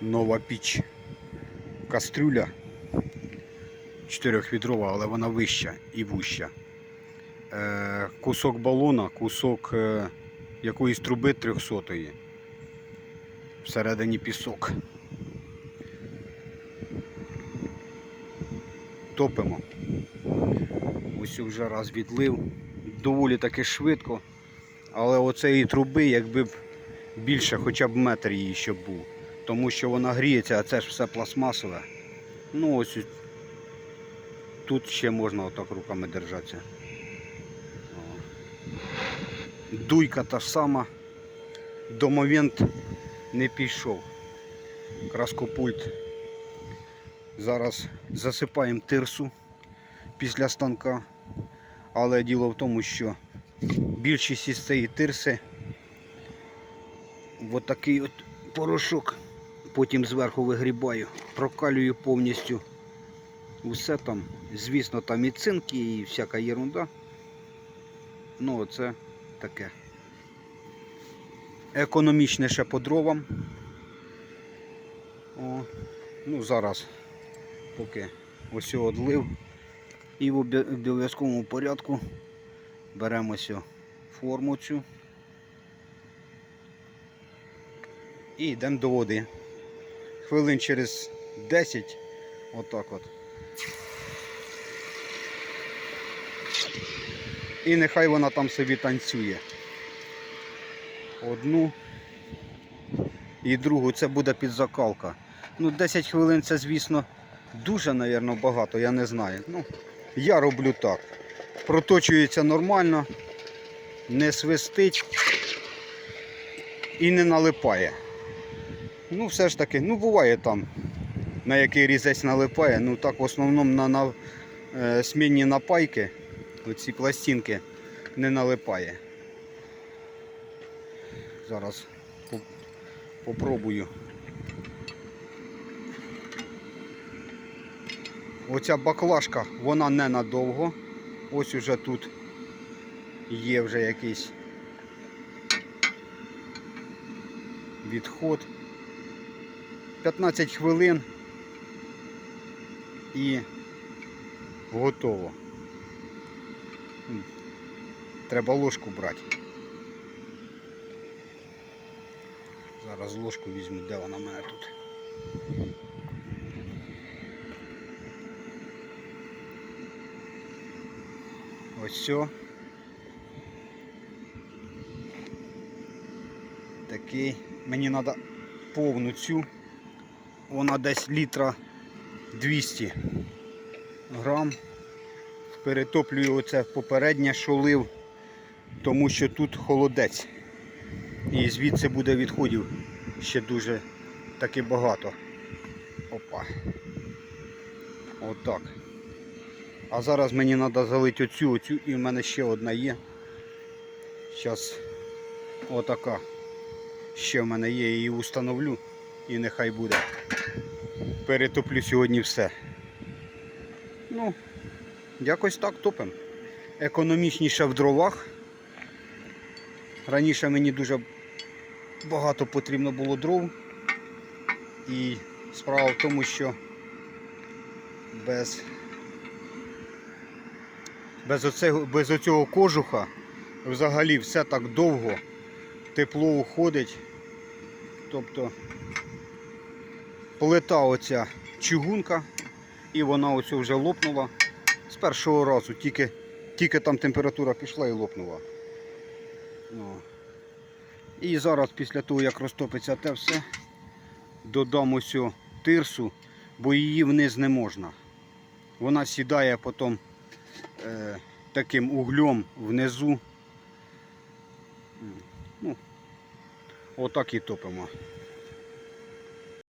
нова піч. Кастрюля чотирьохвітрова, але вона вища і вуща. Е, кусок балона, кусок е, якоїсь труби 300 Всередині пісок. Топимо. Ось вже раз відлив. Доволі таки швидко. Але оцеї труби, якби б більше, хоча б метр її щоб був. Тому що вона гріється, а це ж все пластмасове. Ну ось тут ще можна отак руками держатися. Дуйка та ж сама. Домовент не пішов. Краскопульт. Зараз засипаємо тирсу після станка. Але діло в тому, що більшість із цієї тирси от такий от порошок. Потім зверху вигрібаю, прокалюю повністю усе там. Звісно, там і цинки, і всяка ерунда. Ну, оце таке. Економічніше по дровам. О, ну зараз, поки ось одлив. І в обов'язковому порядку беремо ось форму цю і йдемо до води. Хвилин через 10, отак от. І нехай вона там собі танцює. Одну і другу це буде підзакалка. Ну, 10 хвилин це, звісно, дуже, мабуть, багато, я не знаю. Ну, я роблю так. Проточується нормально, не свистить і не налипає. Ну, все ж таки, ну буває там, на який різець налипає. Ну так в основному на, на е, смінні напайки, оці пластинки не налипає. Зараз по- попробую. Оця баклажка, вона ненадовго. Ось уже тут є вже якийсь відход. 15 хвилин і готово. Треба ложку брати. Зараз ложку візьму, де вона в мене тут. Ось все. Такий. Мені треба повну цю. Вона десь літра 200 грам. Перетоплюю оце попереднє, що тому що тут холодець. І звідси буде відходів ще дуже таки багато. Опа. Отак. А зараз мені треба залити оцю, оцю і в мене ще одна є. Зараз отака. Ще в мене є, її установлю і нехай буде. Перетоплю сьогодні все. Ну, якось так топимо. Економічніше в дровах. Раніше мені дуже багато потрібно було дров. І справа в тому, що без без, оцього, без оцього кожуха взагалі все так довго, тепло уходить. Тобто плита оця чугунка і вона оцю вже лопнула з першого разу, тільки, тільки там температура пішла і лопнула. Ну. І зараз після того як розтопиться те все, додам ось тирсу, бо її вниз не можна. Вона сідає потім е, таким углем внизу. Ну, отак і топимо.